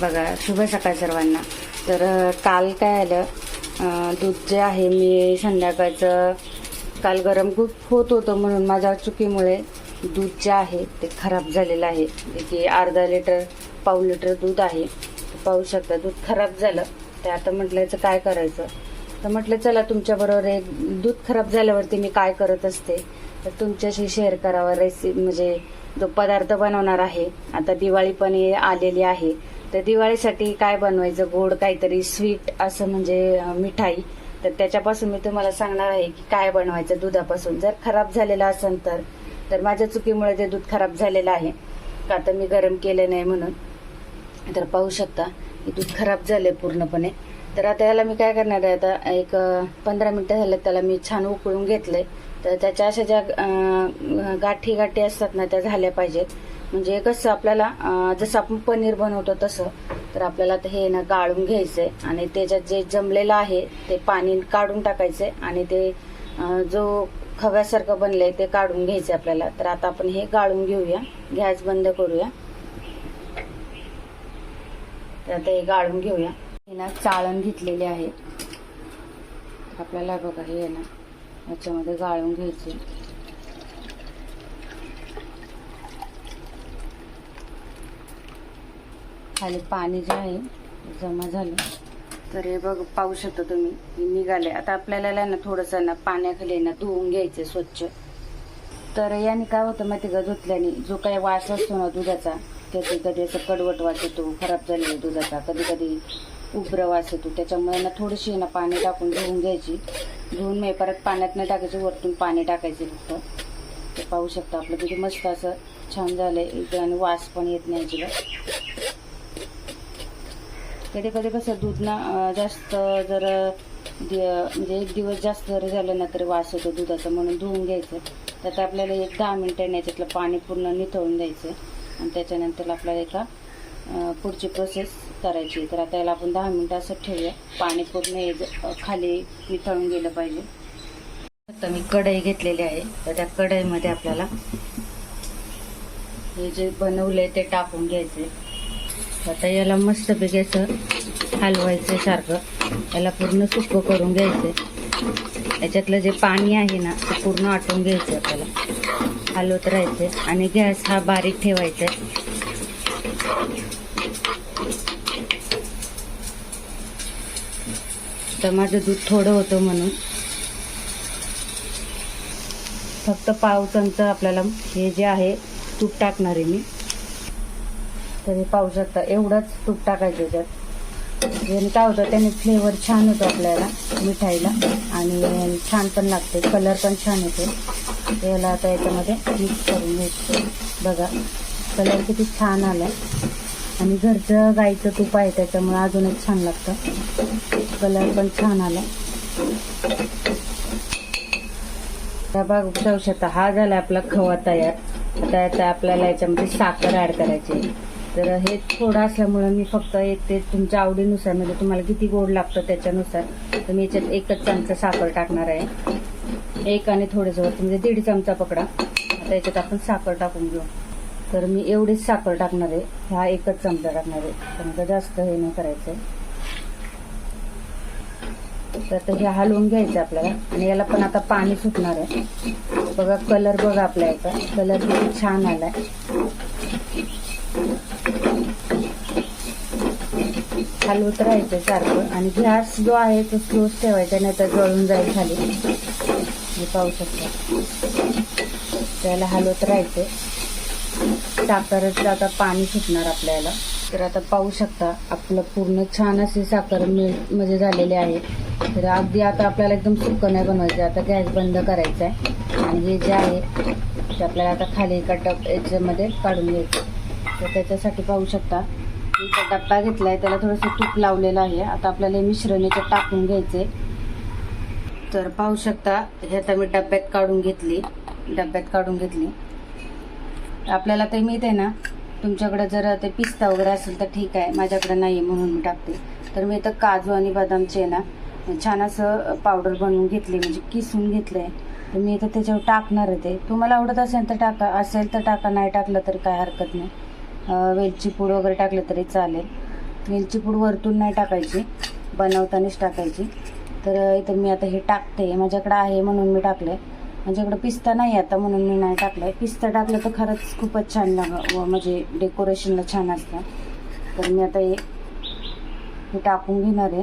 बघा शुभ सकाळ सर्वांना. तर काल काय आलं? दूध जे आहे मी संध्याकाळचं काल गरम खूप होत होतं म्हणून माझ्या चुकीमुळे दूध जे आहे ते खराब झालेलं आहे. जे की अर्धा लिटर पाऊ लिटर दूध आहे. पाहू शकता दूध खराब झालं. ते आता म्हटलं याचं काय करायचं? तर म्हटलं चला तुमच्याबरोबर एक दूध खराब झाल्यावरती मी काय करत असते? तर तुमच्याशी शेअर करावा. रेसिपी म्हणजे जो पदार्थ बनवणार आहे आता दिवाळी पण आलेली आहे. तर दिवाळीसाठी काय बनवायचं? गोड काहीतरी स्वीट असं म्हणजे मिठाई. तर त्याच्यापासून मी तुम्हाला सांगणार आहे की काय बनवायचं दुधापासून. जर खराब झालेलं असेल तर तर माझ्या चुकीमुळे ते दूध खराब झालेलं आहे का तर मी गरम केलं नाही म्हणून. तर पाहू शकता की दूध खराब झाले पूर्णपणे. तर आता याला मी काय करणार आहे? आता एक पंधरा मिनटं झाले त्याला मी छान उकळून घेतलंय. तर त्याच्या अशा ज्या गाठी गाठी असतात ना त्या झाल्या पाहिजेत. म्हणजे कसं आपल्याला जसं आपण पनीर बनवतो तसं तर आपल्याला हे ना गाळून घ्यायचंय आणि त्याच्यात जे जमलेलं आहे ते पाणी काढून टाकायचंय आणि ते जो खव्यासारखं बनलंय ते काढून घ्यायचंय आपल्याला. तर आता आपण हे गाळून घेऊया गॅस बंद करूया. तर आता हे गाळून घेऊया. हे ना चाळण घेतलेली आहे. आपल्याला बघा हे ना याच्यामध्ये गाळून घ्यायचे खाली पाणी जे आहे जमा झालं. तर हे बघ पाहू शकता तुम्ही निघाले आता आपल्याला ना थोडंसं ना पाण्याखाली ना धुवून घ्यायचं स्वच्छ. तर याने काय होतं माहिती का धुतल्याने जो काही वास असतो ना दुधाचा कधी कधी असं कडवट वास येतो खराब झालेला दुधाचा कधी कधी उग्र वास येतो. त्याच्यामुळे ना थोडीशी ना पाणी टाकून धुवून घ्यायची. धुवून मी परत पाण्यात नाही टाकायचं वरतून पाणी टाकायचे फक्त. ते पाहू शकता आपलं किती मस्त असं छान झालंय. इथं आणि वास पण येत नाही तिला कधी कधी कसं दूध ना जास्त जर दि- म्हणजे एक दिवस जास्त जर झालं ना तरी वास येतो दुधाचा म्हणून धुवून घ्यायचं. त्यात आपल्याला एक दहा मिनटं याच्यातलं पाणी पूर्ण निथळून द्यायचं. आणि त्याच्यानंतर आपल्याला एका पुढची प्रोसेस करायची. तर आता याला आपण दहा मिनटं असं ठेवूया. पाणी पूर्ण हे खाली निथळून गेलं पाहिजे. आता मी कढई घेतलेली आहे. तर त्या कढईमध्ये आपल्याला हे जे बनवलं आहे ते टाकून घ्यायचे आता याला मस्तपैकी असं हलवायचं सारखं. याला पूर्ण सुकं करून घ्यायचं याच्यातलं जे पाणी आहे ना ते पूर्ण आटून घ्यायचं आपल्याला. हलवत राहायचं आणि गॅस हा बारीक ठेवायचा तर माझं दूध थोडं होतं म्हणून. फक्त पाव चमचा आपल्याला हे जे आहे तूप टाकणार आहे मी. तर हे पाहू शकता एवढंच तूप टाकायचं त्याच्यात याने काय होतं त्याने फ्लेवर छान होतो आपल्याला मिठाईला. आणि छान पण लागते कलर पण छान येतो. याला आता याच्यामध्ये मिक्स करून घ्यायचं. बघा कलर किती छान आला आणि घरचं गाईचं तूप आहे त्याच्यामुळे अजूनच छान लागतं. कलर पण छान आला त्या बाग जाऊ शकता हा झाला आपला खवा तयार. आता आता आपल्याला याच्यामध्ये साखर ॲड करायची आहे. तर हे थोडं असल्यामुळं मी फक्त एक ते तुमच्या आवडीनुसार म्हणजे तुम्हाला किती गोड लागतं त्याच्यानुसार तर मी याच्यात एकच चमचा साखर टाकणार आहे. एक आणि थोडेसं म्हणजे दीड चमचा पकडा. आता याच्यात आपण साखर टाकून घेऊ. तर मी एवढीच साखर टाकणार आहे. हा एकच चमचा टाकणार आहे. समजा जास्त हे नाही करायचं तर हे हलवून घ्यायचं आपल्याला. आणि याला पण आता पाणी सुटणार आहे. बघा कलर बघा आपल्या याचा. कलर किती छान आलाय. हलवत राहायचं सारखं. आणि गॅस जो आहे तो स्लोच ठेवायचा नाही तर जळून जाईल खाली. हे पाहू शकता. त्याला हलवत राहायचं साखरच आता पाणी सुटणार आपल्याला. तर आता पाहू शकता आपलं पूर्ण छान असे साखर मिळ म्हणजे झालेले आहे. तर अगदी आता आपल्याला एकदम सुकं नाही बनवायचं. आता गॅस बंद करायचा आहे आणि हे जे आहे ते आपल्याला आता खाली एका टप याच्यामध्ये काढून घ्यायचं. तर त्याच्यासाठी पाहू शकता इथं डब्बा घेतलाय त्याला थोडंसं तूप लावलेलं आहे. आता आपल्याला हे मिश्रण याच्यात टाकून घ्यायचंय. तर पाहू शकता हे आता मी डब्यात काढून घेतली. डब्यात काढून घेतली. आपल्याला ते मिळते ना तुमच्याकडे जर ते पिस्ता वगैरे असेल तर ठीक आहे. माझ्याकडे नाही आहे म्हणून मी टाकते. तर मी इथं काजू आणि बदामचे ना छान असं पावडर बनवून घेतली म्हणजे किसून घेतलंय. तर मी इथं त्याच्यावर टाकणार आहे ते. तुम्हाला आवडत असेल तर टाका असेल तर टाका नाही टाकलं तर काय हरकत नाही. वेलची पूड वगैरे टाकलं तरी चालेल. वेलची पूड वरतून नाही टाकायची बनवतानाच टाकायची. तर इथं मी आता हे टाकते. माझ्याकडे आहे म्हणून मी टाकलंय. माझ्याकडे पिस्ता नाही आता म्हणून मी नाही टाकलंय. पिस्ता टाकलं तर खरंच खूपच छान लाग म्हणजे डेकोरेशनला छान असतं. तर मी आता हे हे टाकून घेणार आहे.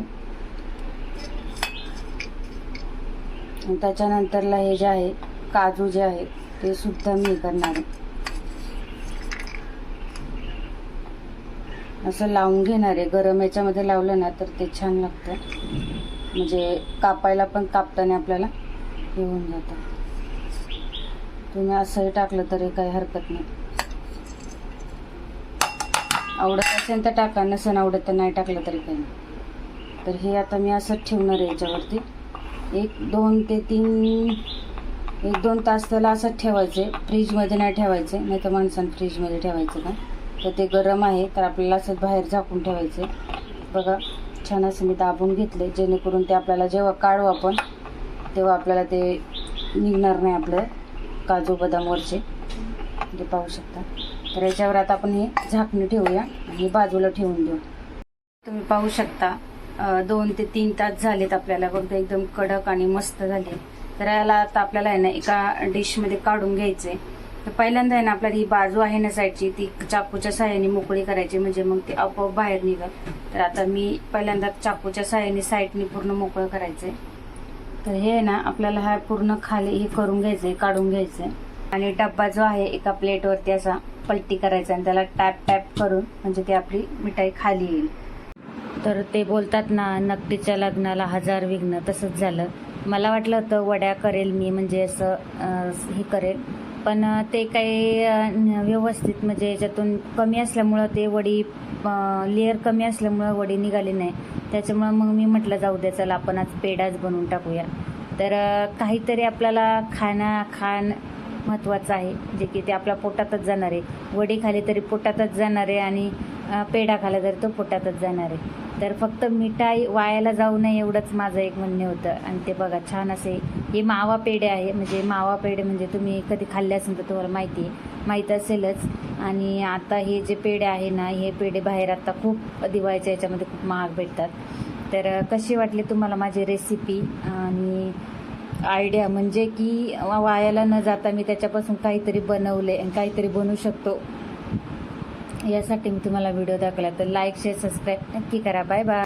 त्याच्यानंतरला हे जे आहे काजू जे आहे ते सुद्धा मी करणार आहे. असं लावून घेणार आहे. गरम याच्यामध्ये लावलं ना तर ते छान लागतं. म्हणजे कापायला पण कापताना आपल्याला हे होऊन जातं. तुम्ही असंही टाकलं तरी काही हरकत नाही. आवडत असेल तर टाका नसेल आवडत तर नाही टाकलं तरी काही नाही. तर हे आता मी असंच ठेवणार आहे याच्यावरती. एक दोन ते तीन एक दोन तास त्याला असंच ठेवायचे. फ्रीजमध्ये नाही ठेवायचे नाही तर माणसानं फ्रीजमध्ये ठेवायचं का? तर ते गरम आहे तर आपल्याला असंच बाहेर झाकून ठेवायचं. बघा छान असं मी दाबून घेतले जेणेकरून ते आपल्याला जेव्हा काढू आपण तेव्हा आपल्याला ते निघणार नाही आपलं काजू बदामवरचे ते पाहू शकता. तर याच्यावर आता आपण हे झाकणी ठेवूया आणि बाजूला ठेवून देऊ. तुम्ही पाहू शकता दोन ते तीन तास झालेत आपल्याला. बघता एकदम कडक आणि मस्त झाले. तर याला आता आपल्याला आहे ना एका डिशमध्ये काढून घ्यायचे. तर पहिल्यांदा आहे ना आपल्याला ही बाजू आहे ना साईडची ती चाकूच्या साह्याने मोकळी करायची म्हणजे मग ती आपोआप बाहेर निघत तर आता मी पहिल्यांदा चाकूच्या साह्याने साईडने पूर्ण मोकळं करायचंय. तर हे आहे ना आपल्याला हा पूर्ण खाली हे करून घ्यायचंय काढून घ्यायचंय. आणि डब्बा जो आहे एका प्लेटवरती असा पलटी करायचा आणि त्याला टॅप टॅप करून म्हणजे ती आपली मिठाई खाली येईल. तर ते बोलतात ना नक्कीच्या लग्नाला हजार विघ्न तसंच झालं. मला वाटलं होतं वड्या करेल मी म्हणजे असं हे करेल. पण ते काही व्यवस्थित म्हणजे याच्यातून कमी असल्यामुळं ते वडी लेअर कमी असल्यामुळं वडी निघाली नाही. त्याच्यामुळं मग मी म्हटलं जाऊ द्या चला आपण आज पेढाच बनवून टाकूया. तर काहीतरी आपल्याला खाणं खाण महत्त्वाचं आहे. जे की ते आपल्या पोटातच जाणार आहे. वडी खाली तरी पोटातच जाणार आहे आणि पेढा खाला तर तो पोटातच जाणार आहे. तर फक्त मिठाई वायाला जाऊ नये एवढंच माझं एक म्हणणे होतं. आणि ते बघा छान असे हे मावा पेढे आहे. म्हणजे मावा पेढे म्हणजे तुम्ही कधी खाल्ले असेल तर तुम्हाला माहिती आहे. माहीत असेलच. आणि आता हे जे पेढे आहे ना हे पेढे बाहेर आता खूप दिवाळीच्या याच्यामध्ये खूप महाग भेटतात. तर कशी वाटली तुम्हाला माझी रेसिपी आणि आयडिया म्हणजे की वायाला न जाता मी त्याच्यापासून काहीतरी बनवले आणि काहीतरी बनवू शकतो यासाठी मी तुम्हाला व्हिडिओ दाखवला तर लाईक शेअर सबस्क्राईब नक्की करा. Bye bye